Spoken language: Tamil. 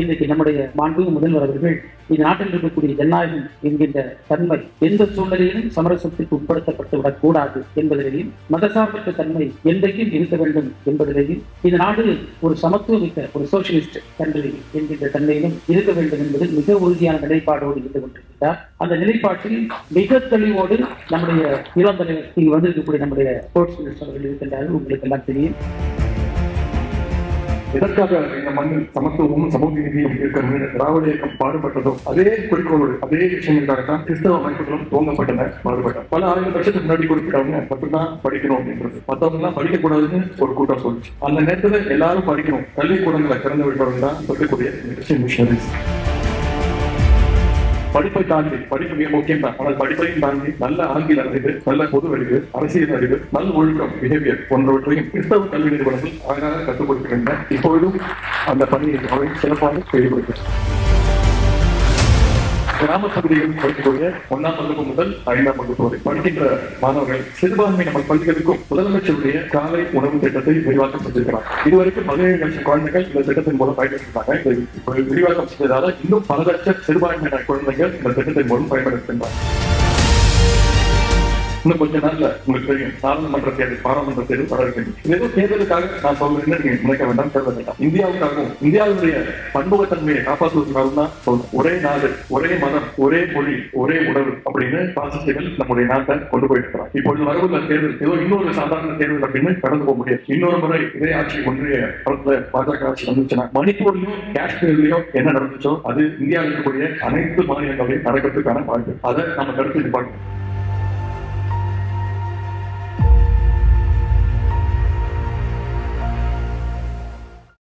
இன்றைக்கு நம்முடைய மாண்பு முதல்வர் அவர்கள் இந்த நாட்டில் இருக்கக்கூடிய ஜனநாயகம் என்கின்ற தன்மை எந்த சூழ்நிலையிலும் சமரசத்திற்கு உட்படுத்தப்பட்டு விடக்கூடாது என்பதிலேயும் மதசார்பற்ற தன்மை என்றைக்கும் இருக்க வேண்டும் என்பதிலேயும் இந்த நாடு ஒரு சமத்துவமிக்க ஒரு சோசியலிஸ்ட் கண்ட்ரி என்கின்ற தன்மையிலும் இருக்க வேண்டும் என்பதில் மிக உறுதியான நிலைப்பாடோடு இருந்து கொண்டிருக்கிறார். அந்த நிலைப்பாட்டில் மிக தெளிவோடு நம்முடைய இளம் தலைவர் இங்கு வந்திருக்கக்கூடிய நம்முடைய ஸ்போர்ட்ஸ் மினிஸ்டர் அவர்கள் இருக்கின்றார்கள். உங்களுக்கு எல்லாம் தெரியும். எதற்காக இந்த மண்ணில் சமத்துவமும் சமூக நீதியும் இருக்கிறது திராவிட இயக்கம் பாடுபட்டதோ? அதே குறிக்கோளோடு அதே விஷயங்களுக்காகத்தான் கிறிஸ்தவ அமைப்புகளும் துவங்கப்பட்டன பாடுபட்டன. பல ஆயிரம் வருஷத்துக்கு முன்னாடி குறிப்பிட்டவங்க மட்டும்தான் படிக்கணும் அப்படின்றது. மற்றவங்க எல்லாம் படிக்கக்கூடாதுன்னு ஒரு கூட்டம் சொல்லுச்சு. அந்த நேரத்துல எல்லாரும் படிக்கணும். கல்வி கூடங்களை திறந்து விடுறவங்க தான் சொல்லக்கூடிய கிறிஸ்டியன் மிஷனரிஸ் படிப்பை தாண்டி படிப்பு மிக முக்கியம் தான் ஆனால் படிப்பையும் தாண்டி நல்ல ஆங்கில அறிவு நல்ல பொது அறிவு அரசியல் அறிவு நல்ல ஒழுக்கம் பிஹேவியர் போன்றவற்றையும் கிறிஸ்தவ கல்வி நிறுவனங்கள் அழகாக கற்றுக் கொடுக்கின்றன. இப்பொழுதும் அந்த பணியை அவை சிறப்பாக செய்து கொடுக்கின்றன கிராம பகுதிகளில் படிக்கக்கூடிய ஒன்றாம் வகுப்பு முதல் ஐந்தாம் வகுப்பு வரை படிக்கின்ற மாணவர்கள் சிறுபான்மை நம்ம பள்ளிகளுக்கும் முதலமைச்சருடைய காலை உணவு திட்டத்தை விரிவாக்கம் செஞ்சிருக்கிறார் இதுவரைக்கும் பதினேழு லட்சம் குழந்தைகள் இந்த திட்டத்தின் மூலம் பயன்படுத்தினாங்க விரிவாக்கம் செய்ததால இன்னும் பல லட்சம் சிறுபான்மையினர் குழந்தைகள் இந்த திட்டத்தின் மூலம் பயன்படுத்துகின்றனர் இன்னும் கொஞ்ச நாள்ல உங்களுக்கு தெரியும். நாடாளுமன்ற தேர்தல் பாராளுமன்ற தேர்தல் வர இருக்கின்றது ஏதோ தேர்தலுக்காக நான் சொல்றேன்னு நீங்க நினைக்க வேண்டாம் சொல்ல வேண்டாம். இந்தியாவுக்காகவும் இந்தியாவுடைய பன்முகத்தன்மையை காப்பாற்றுவதற்காகவும் தான் சொல்லணும் ஒரே நாடு ஒரே மதம் ஒரே மொழி ஒரே உணவு அப்படின்னு பாசிட்டிகள் நம்முடைய நாட்டை கொண்டு போயிட்டு இருக்கிறோம் இப்பொழுது வரவுள்ள தேர்தல் ஏதோ இன்னொரு சாதாரண தேர்தல் அப்படின்னு கடந்து போக முடியாது. இன்னொரு முறை இதே ஆட்சி ஒன்றிய படத்துல பாஜக ஆட்சி வந்துச்சுன்னா மணிப்பூர்லயும் காஷ்மீர்லயும் என்ன நடந்துச்சோ அது இந்தியாவில் இருக்கக்கூடிய அனைத்து மாநிலங்களையும் நடக்கிறதுக்கான வாய்ப்பு. அதை நம்ம கருத்து பார்க்கணும்.